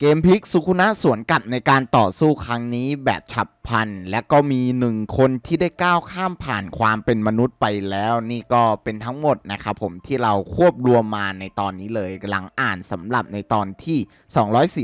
เกมพลิกสุขุนะสวนกลับในการต่อสู้ครั้งนี้แบบฉับ พันและก็มีหนึ่งคนที่ได้ก้าวข้ามผ่านความเป็นมนุษย์ไปแล้ว นี่ก็เป็นทั้งหมดนะครับผมที่เราควบรวมมาในตอนนี้เลยกำลังอ่านสำหรับในตอนที่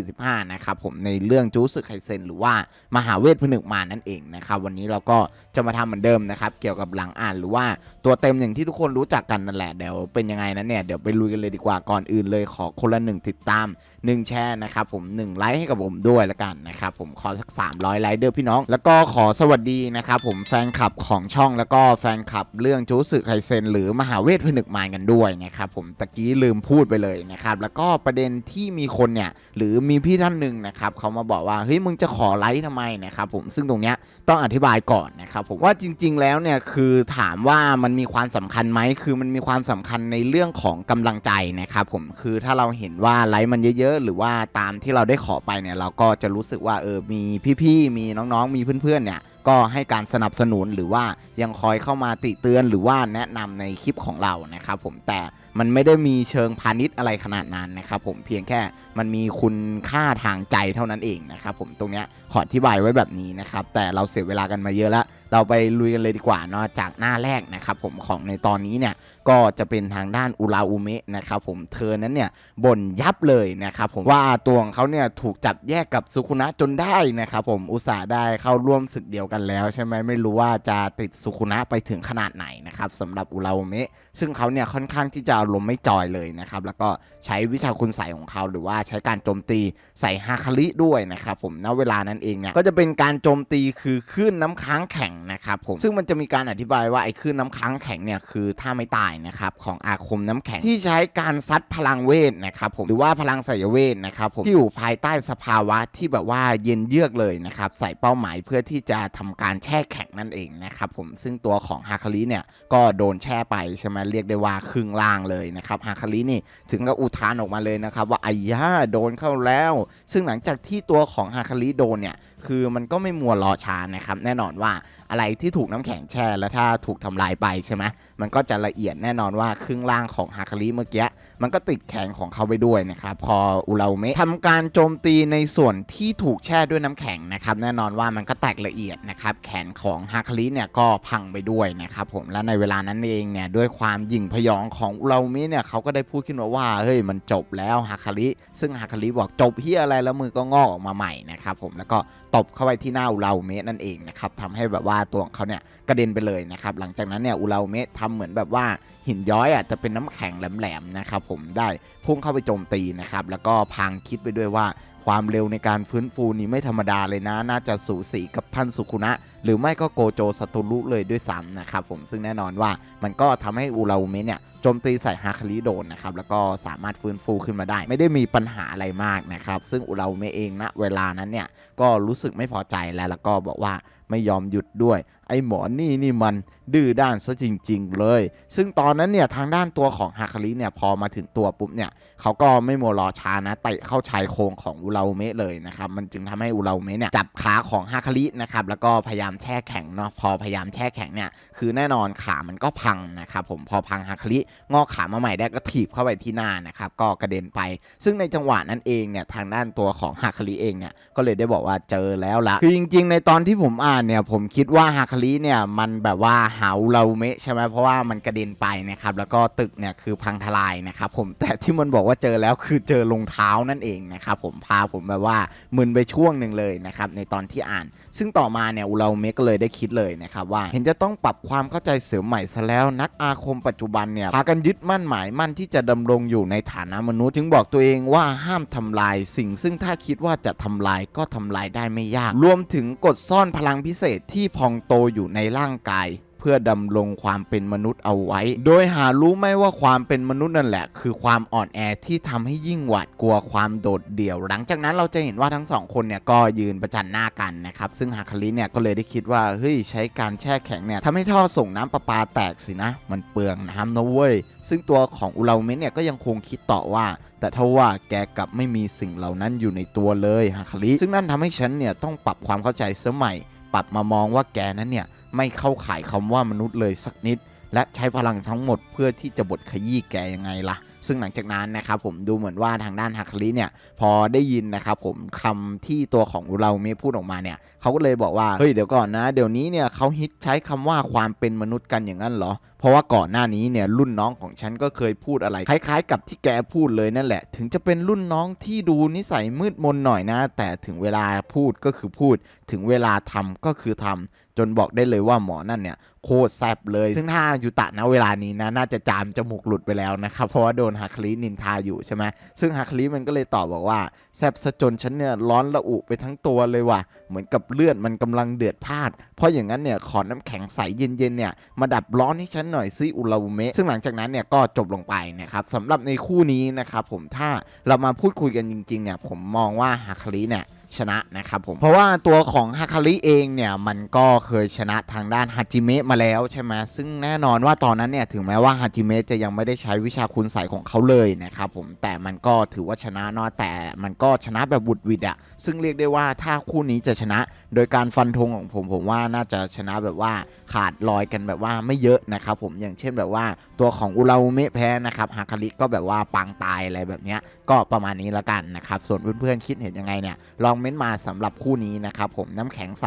245 นะครับผมในเรื่องจูสึไคเซนหรือว่ามหาเวทผนึกมานั่นเองนะครับวันนี้เราก็จะมาทำเหมือนเดิมนะครับเกี่ยวกับหลังอ่านหรือว่าตัวเต็มอย่างที่ทุกคนรู้จักกันนั่นแหละเดี๋ยวเป็นยังไงนั้นเนี่ยเดี๋ยวไปลุยกันเลยดีกว่าก่อนอื่นเลยขอคนละหนึ่งติดตาม1แชร์นะครับผม1ไลค์ให้กับผมด้วยละกันนะครับผมขอสัก300ไลค์เด้อพี่น้องแล้วก็ขอสวัสดีนะครับผมแฟนคลับของช่องแล้วก็แฟนคลับเรื่องจูสึไคเซนหรือมหาเวทผนึกมารกันด้วยนะครับผมตะกี้ลืมพูดไปเลยนะครับแล้วก็ประเด็นที่มีคนเนี่ยหรือมีพี่ท่านหนึ่งนะครับเขามาบอกว่าเฮ้ยมึงจะขอไลค์ทำไมนะครับผมซึ่งตรงเนี้ยต้องอธิบายก่อนนะครับผมว่าจริง ๆ แล้วเนี่ยคือถามว่ามันมีความสำคัญไหมคือมันมีความสำคัญในเรื่องของกำลังใจนะครับผมคือถ้าเราเห็นว่าไลค์มันเยอะๆ หรือว่าตามที่เราได้ขอไปเนี่ยเราก็จะรู้สึกว่าเออมีพี่ๆมีน้องๆมีเพื่อนๆเนี่ยก็ให้การสนับสนุนหรือว่ายังคอยเข้ามาติเตือนหรือว่าแนะนำในคลิปของเรานะครับผมแต่มันไม่ได้มีเชิงพาณิชย์อะไรขนาดนั้นนะครับผมเพียงแค่มันมีคุณค่าทางใจเท่านั้นเองนะครับผมตรงเนี้ยขออธิบายไว้แบบนี้นะครับแต่เราเสียเวลากันมาเยอะแล้ว เราไปลุยกันเลยดีกว่าเนาะจากหน้าแรกนะครับผมของในตอนนี้เนี่ยก็จะเป็นทางด้านอุราอุเมะนะครับผมเธอนั้นเนี่ยบ่นยับเลยนะครับผมว่าตัวของเขาเนี่ยถูกจับแยกกับสุคุนะจนได้นะครับผมอุตส่าห์ได้เข้าร่วมศึกเดียวกันแล้ว ใช่ไหมไม่รู้ว่าจะติดสุคุนะไปถึงขนาดไหนนะครับสำหรับอุราอุเมะซึ่งเขาเนี่ยค่อนข้างที่จะอารมไม่จอยเลยนะครับแล้วก็ใช้วิชาคุณใส่ของเขา หรือว่าใช้การโจมตีใส่ฮาคาริด้วยนะครับผมณเวลานั้นเองเนี่ยก็จะเป็นการโจมตีคือคลื่นน้ำค้างแข็งนะครับผมซึ่งมันจะมีการอธิบายว่าไอ้คลื่นน้ำค้างแข็งเนี่ยคือถ้าไม่ตายนะครับของอาคมน้ำแข็งที่ใช้การซัดพลังเวทนะครับผมหรือว่าพลังสายเวทนะครับผมที่อยู่ภายใต้สภาวะที่แบบว่าเย็นเยือกเลยนะครับใส่เป้าหมายเพื่อที่จะทำการแช่แข็งนั่นเองนะครับผมซึ่งตัวของฮาคาริเนี่ยก็โดนแช่ไปใช่ไหมเรียกได้ว่าครึ่งล่างเลยนะครับฮาคารินี่ถึงกับอุทานออกมาเลยนะครับว่าไอ้ย่าโดนเข้าแล้ว ซึ่งหลังจากที่ตัวของฮาคาริโดนเนี่ย คือมันก็ไม่มัวรอช้านะครับ แน่นอนว่าอะไรที่ถูกน้ำแข็งแช่แล้วถ้าถูกทำลายไปใช่ไหมมันก็จะละเอียดแน่นอนว่าครึ่งล่างของฮาคาริเมื่อกี้ มันก็ติดแขนของเขาไปด้วยนะครับพออุราเมะทำการโจมตีในส่วนที่ถูกแช่ด้วยน้ำแข็งนะครับแน่นอนว่ามันก็แตกละเอียดนะครับแขนของฮาคาริเนี่ยก็พังไปด้วยนะครับผมและในเวลานั้นเองเนี่ยด้วยความหยิ่งพยองของอุราเมะเนี่ยเขาก็ได้พูดขึ้นมาว่าเฮ้ยมันจบแล้วฮาคาริซึ่งฮาคาริบอกจบเฮียอะไรแล้วมือก็งอกออกมาใหม่นะครับผมแล้วก็ตบเข้าไปที่หน้าอุราเมะนั่นเองนะครับทำให้แบบว่าตัวของเขาเนี่ยกระเด็นไปเลยนะครับหลังจากนั้นเนี่ยอุราเมะทำเหมือนแบบว่าหินย้อยอะจะเป็นน้ำแข็งแหลมๆนะครับผมได้พุ่งเข้าไปโจมตีนะครับแล้วก็พังคิดไปด้วยว่าความเร็วในการฟื้นฟูนี่ไม่ธรรมดาเลยนะ น่าจะสูสีกับท่านสุขุนะหรือไม่ก็โกโจสตุรุเลยด้วยซ้ำนะครับผมซึ่งแน่นอนว่ามันก็ทำให้อุราอุเมะเนี่ยโจมตีใส่ฮาคาริโดนนะครับแล้วก็สามารถฟื้นฟูขึ้นมาได้ ไม่ได้มีปัญหาอะไรมากนะครับ ซึ่งอุราอุเมะเองณเวลานั้นเนี่ยก็รู้สึกไม่พอใจแล้วแล้วก็บอกว่าไม่ยอมหยุดด้วย ไอ้หมอนี่นี่มันดื้อด้านซะจริง ๆ เลย ซึ่งตอนนั้นเนี่ยทางด้านตัวของฮาคาริเนี่ยพอมาถึงตัวปุ๊บเนี่ยเขาก็ไม่มัวรอช้านะเตะเข้าชายโครงของอุราอุเมะเลยนะครับมันจึงทำให้อุราอุเมะเนี่ยจับขาของฮาคารินะครับแล้วก็พยายามแช่แข็งเนาะพอพยายามแช่แข็งเนี่ยคือแน่นอนขามันก็พังนะครับผมพอพังฮาคาริงอกขามาใหม่ได้ก็ถีบเข้าไปที่หน้านะครับก็กระเด็นไป ซึ่งในจังหวะนั้นเองเนี่ยทางด้านตัวของฮาคาริเองเนี่ยก็เลยได้บอกว่าเจอแล้วละคือจริง ๆ ในตอนที่ผมอ่านเนี่ยผมคิดว่าฮาคาริเนี่ยมันแบบว่าหาเราเมะใช่ไหมเพราะว่ามันกระเด็นไปนะครับแล้วก็ตึกเนี่ยคือพังทลายนะครับผมแต่ที่มันบอกว่าเจอแล้วคือเจอรองเท้านั่นเองนะครับผมพาผมแบบว่ามึนไปช่วงหนึ่งเลยนะครับในตอนที่อ่าน ซึ่งต่อมาเนี่ยอุราเเมะก็เลยได้คิดเลยนะครับว่า เห็นจะต้องปรับความเข้าใจเสริมใหม่ซะแล้วนักอาคมปัจจุบันเนี่ยพากันยึดมั่นหมายมั่นที่จะดำรงอยู่ในฐานะมนุษย์ จึงบอกตัวเองว่าห้ามทำลายสิ่งซึ่งถ้าคิดว่าจะทำลายก็ทำลายได้ไม่ยาก รวมถึงกดซ่อนพลังพิเศษที่พองโตอยู่ในร่างกาย เพื่อดำรงความเป็นมนุษย์เอาไว้ โดยหารู้ไหมว่าความเป็นมนุษย์นั่นแหละ คือความอ่อนแอที่ทำให้ยิ่งหวาดกลัวความโดดเดี่ยว หลังจากนั้นเราจะเห็นว่าทั้งสองคนเนี่ยก็ยืนประจันหน้ากันนะครับ ซึ่งฮาคาริเนี่ยก็เลยได้คิดว่าเฮ้ยใช้การแช่แข็งเนี่ยทำให้ท่อส่งน้ำประปาแตกสินะ มันเปลืองน้ำนะเว้ย ซึ่งตัวของอุราเมะเนี่ยก็ยังคงคิดต่อว่า แต่ถ้าว่าแกกลับไม่มีสิ่งเหล่านั้นอยู่ในตัวเลยฮาคาริซึ่งนั่นทำให้ฉันเนี่ยต้องปรับความเข้าใจเสยใหม่ ปรับมามองว่าแกนั้นเนี่ย ไม่เข้าข่ายคำว่ามนุษย์เลยสักนิด และใช้พลังทั้งหมดเพื่อที่จะบดขยี้แกยังไงล่ะ ซึ่งหลังจากนั้นนะครับผมดูเหมือนว่าทางด้านฮาคาริเนี่ยพอได้ยินนะครับผมคำที่ตัวของอุราเมพูดออกมาเนี่ยเขาก็เลยบอกว่าเฮ้ยเดี๋ยวก่อนนะ เดี๋ยวนี้เนี่ยเขาฮิตใช้คำว่าความเป็นมนุษย์กันอย่างนั้นเหรอ เพราะว่าก่อนหน้านี้เนี่ยรุ่นน้องของฉันก็เคยพูดอะไรคล้ายๆ กับที่แกพูดเลยนั่นแหละ ถึงจะเป็นรุ่นน้องที่ดูนิสัยมืดมนหน่อยนะ แต่ถึงเวลาพูดก็คือพูด ถึงเวลาทำก็คือทำ จนบอกได้เลยว่าหมอนั่นเนี่ยโคตรแซบเลย ซึ่งถ้ายูตะนะเวลานี้นะน่าจะจามจมูกหลุดไปแล้วนะครับ เพราะว่าโดนฮาคลินินทาอยู่ใช่ไหมซึ่งฮาคลิมันก็เลยตอบบอกว่าแซบซะจนฉันเนี่ยร้อนระอุไปทั้งตัวเลยว่ะ เหมือนกับเลือดมันกำลังเดือดพล่านเพราะอย่างนั้นเนี่ยขอน้ำแข็งใสเย็นๆเนี่ยมาดับร้อนให้ฉันหน่อยซิอุลาอุเมะซึ่งหลังจากนั้นเนี่ยก็จบลงไปนะครับสำหรับในคู่นี้นะครับผมถ้าเรามาพูดคุยกันจริงๆเนี่ยผมมองว่าฮาคลิเนี่ย ชนะนะครับผมเพราะว่าตัวของฮาคาริเองเนี่ยมันก็เคยชนะทางด้านฮาจิเมะมาแล้วใช่ไหมซึ่งแน่นอนว่าตอนนั้นเนี่ยถึงแม้ว่าฮาจิเมะจะยังไม่ได้ใช้วิชาคุณใสยของเขาเลยนะครับผมแต่มันก็ถือว่าชนะเนาะแต่มันก็ชนะแบบบุดวิดอะซึ่งเรียกได้ว่าถ้าคู่นี้จะชนะ โดยการฟันธงของผมผมว่าน่าจะชนะแบบว่าขาดลอยกันแบบว่าไม่เยอะนะครับผมอย่างเช่นแบบว่าตัวของอุราเมะแพ้นะครับฮาคาริก็แบบว่าปางตายอะไรแบบเนี้ยก็ประมาณนี้ละกันนะครับส่วนเพื่อนๆคิดเห็นยังไงเนี่ยลองเมนต์มาสำหรับคู่นี้นะครับผมน้ำแข็งใส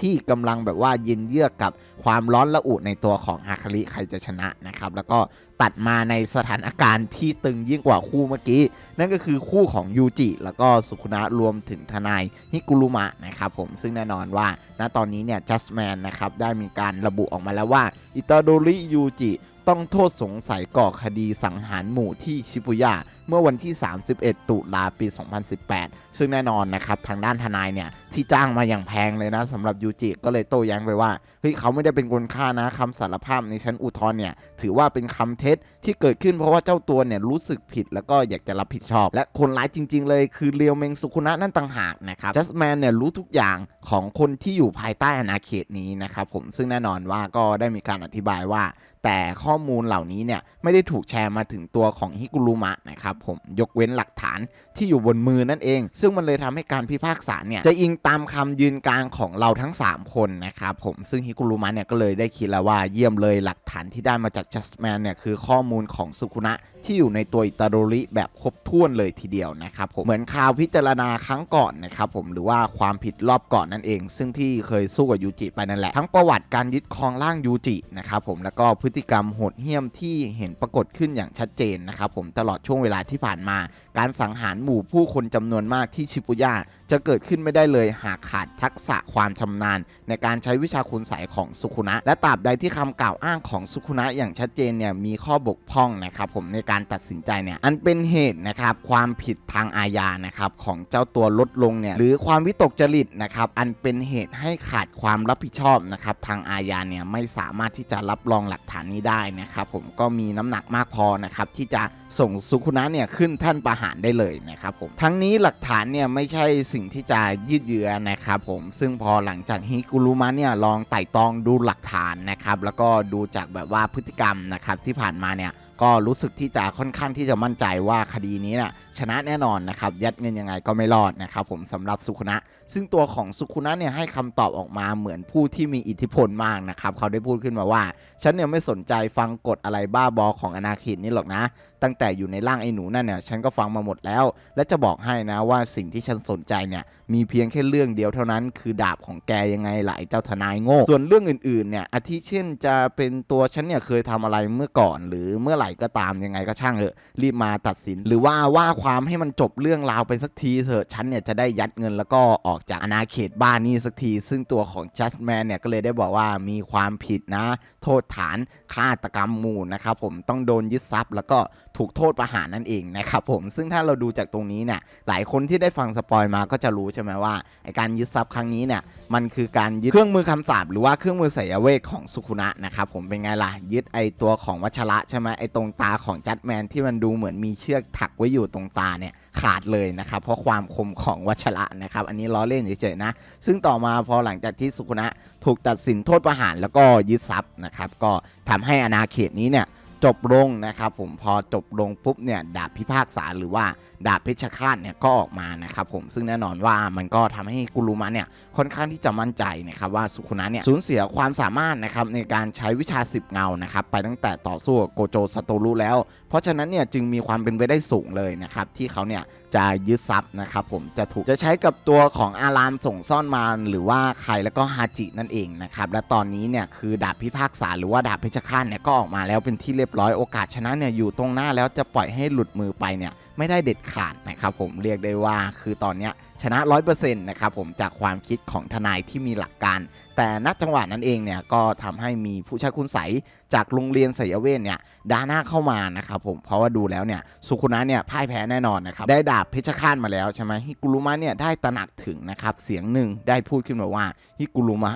ที่กำลังแบบว่าเย็นเยือกกับความร้อนระอุในตัวของฮาคาริใครจะชนะนะครับแล้วก็ตัดมาในสถานการณ์ที่ตึงยิ่งกว่าคู่เมื่อกี้ นั่นก็คือคู่ของยูจิแล้วก็สุคุนะรวมถึงทนายฮิกุรุมะนะครับผมซึ่งแน่นอนว่าณตอนนี้เนี่ยจัสแมนนะครับได้มีการระบุออกมาแล้วว่าอิตาโดริยูจิ ต้องโทษสงสัยก่อคดีสังหารหมู่ที่ชิบุย่าเมื่อวันที่ 31 ตุลาปี 2018 ซึ่งแน่นอนนะครับทางด้านทนายเนี่ยที่จ้างมาอย่างแพงเลยนะสำหรับยูจิก็เลยโต้แย้งไปว่าเฮ้ยเขาไม่ได้เป็นคนฆ่านะคำสารภาพในชั้นอุทธรณ์เนี่ยถือว่าเป็นคำเท็จที่เกิดขึ้นเพราะว่าเจ้าตัวเนี่ยรู้สึกผิดแล้วก็อยากจะรับผิดชอบ และคนร้ายจริง ๆ เลยคือเรียวเมงสุคุนะนั่นต่างหากนะครับจัสแมนเนี่ยรู้ทุกอย่างของคนที่อยู่ภายใต้อาณาเขตนี้นะครับผมซึ่งแน่นอนว่าก็ได้มีการอธิบายว่า แต่ข้อข้อมูลเหล่านี้เนี่ยไม่ได้ถูกแชร์มาถึงตัวของฮิกุรุมะนะครับผมยกเว้นหลักฐานที่อยู่บนมือนั่นเอง ซึ่งมันเลยทำให้การพิพากษาเนี่ยจะอิงตามคำยืนกลางของเราทั้ง 3 คนนะครับผมซึ่งฮิกุรุมะเนี่ยก็เลยได้คิดแล้วว่าเยี่ยมเลยหลักฐานที่ได้มาจากจัสแมนเนี่ยคือข้อมูลของสุคุนะที่อยู่ในตัวอิตาโดริแบบครบถ้วนเลยทีเดียวนะครับผมเหมือนข่าวพิจารณาครั้งก่อนนะครับผมหรือว่าความผิดรอบก่อนนั่นเอง ซึ่งที่เคยสู้กับยูจิไปนั่นแหละทั้งประวัติการยึดครองร่างยูจินะครับผมแล้วก็พฤติกรรมโหหดเหี้ยมที่เห็นปรากฏขึ้นอย่างชัดเจนนะครับผมตลอดช่วงเวลาที่ผ่านมา การสังหารหมู่ผู้คนจำนวนมากที่ชิบุย่า จะเกิดขึ้นไม่ได้เลยหากขาดทักษะความชำนาญ ในการใช้วิชาคุณใสยของสุคุนะ และตราบใดที่คำกล่าวอ้างของสุคุนะอย่างชัดเจนเนี่ยมีข้อบกพร่องนะครับผมในการตัดสินใจเนี่ยอันเป็นเหตุนะครับความผิดทางอาญานะครับของเจ้าตัวลดลงเนี่ยหรือความวิตกจริตนะครับอันเป็นเหตุให้ขาดความรับผิดชอบนะครับทางอาญาเนี่ยไม่สามารถที่จะรับรองหลักฐานนี้ได้นะครับผมก็มีน้ำหนักมากพอนะครับที่จะส่งสุคุนะเนี่ยขึ้นท่านประหารได้เลยนะครับผมทั้งนี้หลักฐานเนี่ยไม่ใช่สิ่งที่จะยืดเยื้อนะครับผมซึ่งพอหลังจากฮิกุรุมะเนี่ยลองไต่ตองดูหลักฐานนะครับแล้วก็ดูจากแบบว่าพฤติกรรมนะครับที่ผ่านมาเนี่ย ก็รู้สึกที่จะค่อนข้างที่จะมั่นใจว่าคดีนี้น่ะชนะแน่นอนนะครับยัดเงินยังไงก็ไม่รอดนะครับผมสำหรับสุคุนะ ซึ่งตัวของสุคุนะเนี่ยให้คำตอบออกมาเหมือนผู้ที่มีอิทธิพลมากนะครับเขาได้พูดขึ้นมาว่า ฉันเนี่ยไม่สนใจฟังกฎอะไรบ้าบอของอนาคินนี่หรอกนะ ตั้งแต่อยู่ในร่างไอ้หนูนั่นเนี่ยฉันก็ฟังมาหมดแล้ว และจะบอกให้นะว่าสิ่งที่ฉันสนใจเนี่ยมีเพียงแค่เรื่องเดียวเท่านั้น คือดาบของแกยังไงหล่ะไอ้เจ้าทนายโง่ส่วนเรื่องอื่นๆเนี่ยอาทิเช่นจะเป็นตัวฉันเนี่ยเคยทำอะไรเมื่อก่อนหรือเมื่อไหร่ก็ตามยังไงก็ช่างเถอะรีบมาตัดสิน หรือว่าว่าความให้มันจบเรื่องราวไปสักทีเถอะฉันเนี่ยจะได้ยัดเงินแล้วก็ออกจากอาณาเขตบ้านนี้สักที ซึ่งตัวของจัสแมนเนี่ยก็เลยได้บอกว่ามีความผิดนะ โทษฐานฆาตกรรมหมู่นะครับผมต้องโดนยึดทรัพย์แล้วก็ถูกโทษประหารนั่นเองนะครับผมซึ่งถ้าเราดูจากตรงนี้เนี่ยหลายคนที่ได้ฟังสปอยมาก็จะรู้ใช่ไหมว่าไอการยึดทรัพย์ครั้งนี้เนี่ยมันคือการยึดเครื่องมือคำสาปหรือว่าเครื่องมือไสยเวทของสุคุนะนะครับผมเป็นไงล่ะยึดไอตัวของวัชระใช่ไหมไอตรงตาของจัดแมนที่มันดูเหมือนมีเชือกถักไว้อยู่ตรงตาเนี่ยขาดเลยนะครับเพราะความคมของวัชระนะครับอันนี้ล้อเล่นเฉยๆนะซึ่งต่อมาพอหลังจากที่สุคุนะถูกตัดสินโทษประหารแล้วก็ยึดทรัพย์นะครับก็ทำให้อาณาเขตนี้เนี่ย จบลงนะครับผมพอจบลงปุ๊บเนี่ยดาบพิพากษาหรือว่า ดาบเพชฌฆาตเนี่ยก็ออกมานะครับผมซึ่งแน่นอนว่ามันก็ทำให้กุลุมะเนี่ยค่อนข้างที่จะมั่นใจนะครับว่าสุคุนะเนี่ยสูญเสียความสามารถนะครับในการใช้วิชาสิบเงานะครับไปตั้งแต่ต่อสู้กโกโจซาโตรุแล้ว เพราะฉะนั้นเนี่ยจึงมีความเป็นไปได้สูงเลยนะครับที่เขาเนี่ยจะยึดทรัพย์นะครับผมจะถูกจะใช้กับตัวของอารามส่งซ่อนมารหรือว่าใครแล้วก็ฮาจินั่นเองนะครับและตอนนี้เนี่ยคือดาบพิพากษาหรือว่าดาบเพชฌฆาตเนี่ยก็ออกมาแล้วเป็นที่เรียบร้อยโอกาสชนะเนี่ยอยู่ตรงหน้าแล้วจะปล่อยให้หลุดมือไปเนี่ยไม่ได้เด็ดขาดนะครับผมเรียกได้ว่าคือตอนนี้ชนะ 100%นะครับผมจากความคิดของทนายที่มีหลักการ แต่ณจังหวะนั้นเองเนี่ยก็ทำให้มีผู้ใช้คุณใสจากโรงเรียนสยเวทเนี่ยดาหน้าเข้ามานะครับผมเพราะว่าดูแล้วเนี่ยสุคุนะเนี่ยพ่ายแพ้แน่นอนนะครับได้ดาบเพชฌฆาตมาแล้วใช่ไหมฮิกุรุมะเนี่ยได้ตระหนักถึงนะครับเสียงหนึ่งได้พูดขึ้นมาว่าฮิกุรุมะ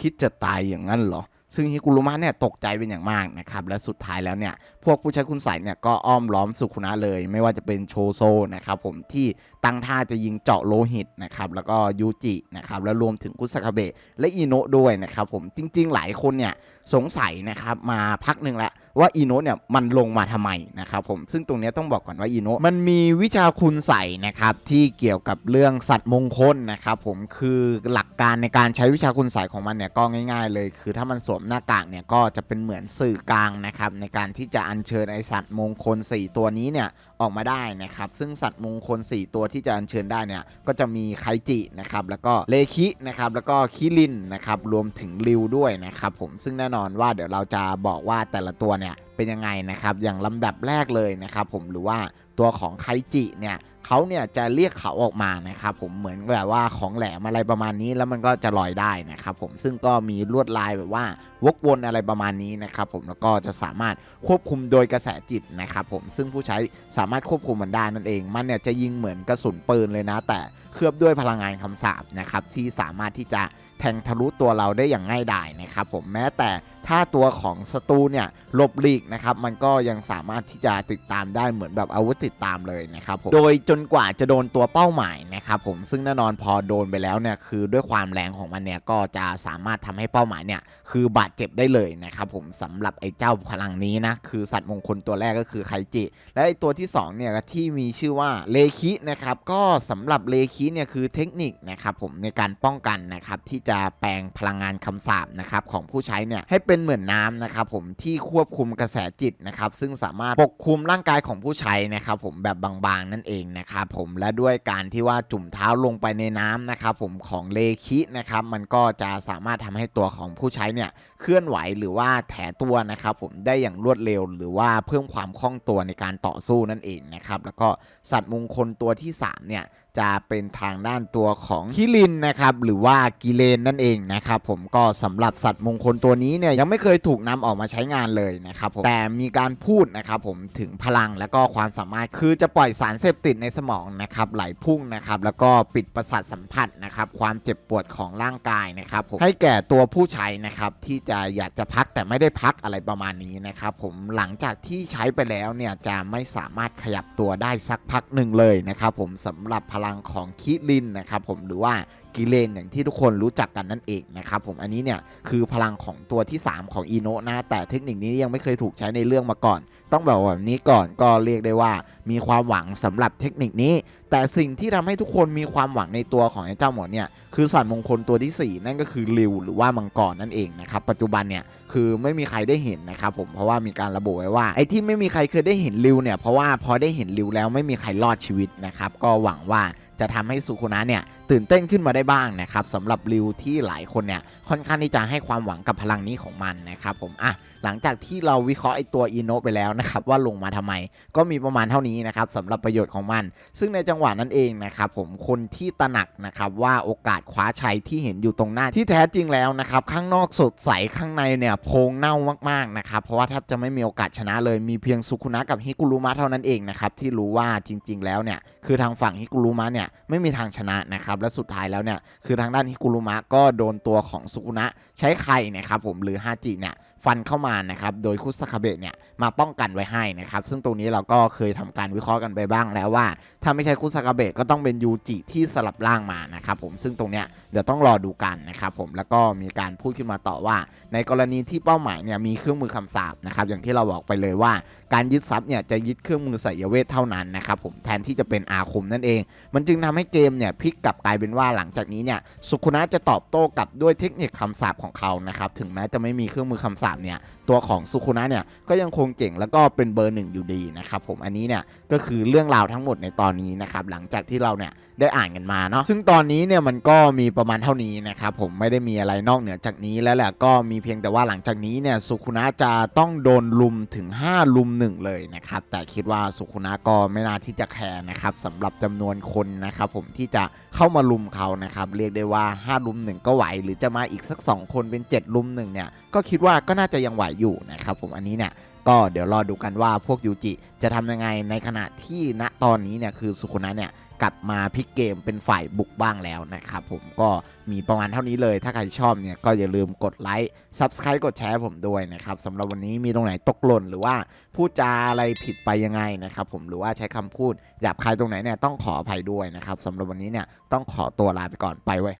คิดจะตายอย่างนั้นเหรอ ซึ่งฮิกุรุมะเนี่ยตกใจเป็นอย่างมากนะครับและสุดท้ายแล้วเนี่ยพวกผู้ใช้คุณใส่เนี่ยก็อ้อมล้อมสุคุนะเลย ไม่ว่าจะเป็นโชโซนะครับผมที่ตั้งท่าจะยิงเจาะโลหิตนะครับแล้วก็ยูจินะครับแล้วรวมถึงกุสคาเบะและอิโนะด้วยนะครับผมจริง ๆ หลายคนเนี่ยสงสัยนะครับมาพักหนึ่งแล้ว ว่าอีโนะเนี่ยมันลงมาทำไมนะครับผมซึ่งตรงนี้ต้องบอกก่อนว่าอีโนะมันมีวิชาคุณใส่นะครับที่เกี่ยวกับเรื่องสัตว์มงคลนะครับผมคือหลักการในการใช้วิชาคุณใส่ของมันเนี่ยก็ง่าย ๆ เลย คือถ้ามันสวมหน้ากากเนี่ยก็จะเป็นเหมือนสื่อกลางนะครับในการที่จะอัญเชิญไอสัตว์มงคล 4 ตัวนี้เนี่ย ออกมาได้นะครับ ซึ่งสัตว์มงคล 4 ตัวที่จะอัญเชิญได้เนี่ยก็จะมีไคจินะครับแล้วก็เลคินะครับแล้วก็คิรินนะครับรวมถึงริวด้วยนะครับผมซึ่งแน่นอนว่าเดี๋ยวเราจะบอกว่าแต่ละตัวเนี่ย เป็นยังไงนะครับ อย่างลำดับแรกเลยนะครับ ผมหรือว่าตัวของไคจิเนี่ยเขาเนี่ยจะเรียกเขาออกมานะครับ ผมเหมือนแบบว่าของแหลมอะไรประมาณนี้แล้วมันก็จะลอยได้นะครับ ผมซึ่งก็มีลวดลายแบบว่าวกวนอะไรประมาณนี้นะครับ ผมแล้วก็จะสามารถควบคุมโดยกระแสจิตนะครับ ผมซึ่งผู้ใช้สามารถควบคุมมันได้นั่นเอง มันเนี่ยจะยิงเหมือนกระสุนปืนเลยนะ แต่เคลือบด้วยพลังงานคำสาปนะครับที่สามารถที่จะแทงทะลุตัวเราได้อย่างง่ายดายนะครับ ผมแม้แต่ ถ้าตัวของศัตรูเนี่ยหลบหลีกนะครับมันก็ยังสามารถที่จะติดตามได้เหมือนแบบอาวุธติดตามเลยนะครับผมโดยจนกว่าจะโดนตัวเป้าหมายนะครับผมซึ่งแน่นอนพอโดนไปแล้วเนี่ยคือด้วยความแรงของมันเนี่ยก็จะสามารถทำให้เป้าหมายเนี่ยคือบาดเจ็บได้เลยนะครับผมสำหรับไอ้เจ้าพลังนี้นะคือสัตว์มงคลตัวแรกก็คือไคจิ และไอ้ตัวที่2เนี่ยที่มีชื่อว่าเลคินะครับก็สำหรับเลคิเนี่ยคือเทคนิคนะครับผมในการป้องกันนะครับที่จะแปลงพลังงานคำสาปนะครับของผู้ใช้เนี่ยให้เป็นเหมือนน้ำนะครับผมที่ควบคุมกระแสจิตนะครับซึ่งสามารถปกคลุมร่างกายของผู้ใช้นะครับผมแบบบางๆนั่นเองนะครับผมและด้วยการที่ว่าจุ่มเท้าลงไปในน้ำนะครับผมของเลคินะครับมันก็จะสามารถทำให้ตัวของผู้ใช้เนี่ยเคลื่อนไหวหรือว่าแถตัวนะครับผมได้อย่างรวดเร็ว หรือว่าเพิ่มความคล่องตัวในการต่อสู้นั่นเองนะครับแล้วก็สัตว์มงคลตัวที่3เนี่ยจะเป็นทางด้านตัวของคิรินนะครับหรือว่ากิเลนนั่นเองนะครับผมก็สำหรับสัตว์มงคลตัวนี้เนี่ยยังไม่เคยถูกนำออกมาใช้งานเลยนะครับผมแต่มีการพูดนะครับผมถึงพลังและก็ความสามารถคือจะปล่อยสารเสพติดในสมองนะครับไหลพุ่งนะครับแล้วก็ปิดประสาทสัมผัสนะครับความเจ็บปวดของร่างกายนะครับผมให้แก่ตัวผู้ใช้นะครับที่จะอยากจะพักแต่ไม่ได้พักอะไรประมาณนี้นะครับผมหลังจากที่ใช้ไปแล้วเนี่ยจะไม่สามารถขยับตัวได้สักพักหนึ่งเลยนะครับผมสำหรับพพลังของคิรินนะครับผมหรือว่า กิเลนอย่างที่ทุกคนรู้จักกันนั่นเองนะครับผมอันนี้เนี่ยคือพลังของตัวที่ 3 ของอีโนะนะแต่เทคนิคนี้ยังไม่เคยถูกใช้ในเรื่องมาก่อน ต้องบอกแบบนี้ก่อนก็เรียกได้ว่า มีความหวังสำหรับเทคนิคนี้ แต่สิ่งที่ทำให้ทุกคนมีความหวังในตัวของไอ้เจ้าหมอเนี่ยคือสัตว์มงคลตัวที่ 4 นั่นก็คือริวหรือว่ามังกรนั่นเองนะครับปัจจุบันเนี่ยคือไม่มีใครได้เห็นนะครับผมเพราะว่ามีการระบุไว้ว่าไอ้ที่ไม่มีใครเคยได้เห็นริวเนี่ยเพราะว่าพอได้เห็นริวแล้วไม่มีใครรอดชีวิตนะครับก็หวังว่า จะทำให้สุคุนะเนี่ยตื่นเต้นขึ้นมาได้บ้างนะครับสำหรับริวที่หลายคนเนี่ยค่อนข้างที่จะให้ความหวังกับพลังนี้ของมันนะครับผมอะหลังจากที่เราวิเคราะห์ไอตัวอีโนไปแล้วนะครับว่าลงมาทำไม ก็มีประมาณเท่านี้นะครับสำหรับประโยชน์ของมัน ซึ่งในจังหวะนั้นเองนะครับผมคนที่ตระหนักนะครับว่าโอกาสคว้าชัยที่เห็นอยู่ตรงหน้าที่แท้จริงแล้วนะครับข้างนอกสดใสข้างในเนี่ยโพงเน่ามากๆนะครับเพราะว่าแทบจะไม่มีโอกาสชนะเลยมีเพียงสุคุนะกับฮิกุรุมะเท่านั้นเองนะครับที่รู้ว่าจริง ๆ แล้วเนี่ยคือทางฝั่งฮิกุรุมะเนี่ยไม่มีทางชนะนะครับและสุดท้ายแล้วเนี่ยคือทางด้านฮิกุรุมะก็โดนตัวของสุกุนะใช้ไข่นะครับผมหรือฮาจิเนี่ยฟันเข้ามานะครับโดยคุสคาเบะเนี่ยมาป้องกันไว้ให้นะครับซึ่งตรงนี้เราก็เคยทำการวิเคราะห์กันไปบ้างแล้วว่า ถ้าไม่ใช่คุสคาเบะก็ต้องเป็นยูจิที่สลับร่างมานะครับผมซึ่งตรงเนี้ยเดี๋ยวต้องรอดูกันนะครับผมแล้วก็มีการพูดขึ้นมาต่อว่า ในกรณีที่เป้าหมายเนี่ยมีเครื่องมือคำสาปนะครับอย่างที่เราบอกไปเลยว่า การยึดทรัพย์เนี่ยจะยึดเครื่องมือไสยเวทเท่านั้นนะครับผมแทนที่จะเป็นอาคมนั่นเอง มันจึงทำให้เกมเนี่ยพลิกกลับกลายเป็นว่าหลังจากนี้เนี่ยสุคุนะจะตอบโต้กลับด้วยเทคนิคคำสาปของเขานะครับถึงแม้จะไม่มีเครื่องมือคำสาปเนี่ยตัวของสุคุนะเนี่ยก็ยังคงเก่งแล้วก็เป็นเบอร์หนึ่งอยู่ดีนะครับผมอันนี้เนี่ยก็คือเรื่องราวทั้งหมดในตอนนี้นะครับหลังจากที่เราเนี่ยได้อ่านกันมาเนาะซึ่งตอนนี้เนี่ยมันก็มีประมาณเท่านี้นะครับผมไม่ได้มีอะไรนอกเหนือจากนี้แล้วแหละก็มีเพียงแต่ว่าหลังจากนี้เนี่ยสุคุนะจะต้องโดนลุมถึง 5 ลุมหนึ่งเลยนะครับแต่คิดว่าสุคุนะก็ไม่น่าที่จะแคร์นะครับสำหรับจำนวนคนนะครับผมที่จะเข้ามาลุมเขานะครับเรียกได้ว่า 5 ลุมหนึ่งก็ไหว หรือจะมาอีกสัก 2 คนเป็น 7 ลุมหนึ่งเนี่ยก็คิดว่าก็น่าจะยังไหวอยู่นะครับผมอันนี้เนี่ยก็เดี๋ยวรอดูกันว่าพวกยูจิจะทำยังไงในขณะที่ณตอนนี้เนี่ยคือสุคุนะเนี่ยกลับมาพลิกเกมเป็นฝ่ายบุกบ้างแล้วนะครับผมก็มีประมาณเท่านี้เลย ถ้าใครชอบเนี่ยก็อย่าลืมกดไลค์ Subscribe กดแชร์ผมด้วยนะครับสำหรับวันนี้มีตรงไหนตกหล่นหรือว่าพูดจาอะไรผิดไปยังไงนะครับผมหรือว่าใช้คำพูดหยาบคายตรงไหนเนี่ยต้องขออภัยด้วยนะครับสำหรับวันนี้เนี่ยต้องขอตัวลาไปก่อนไปเว้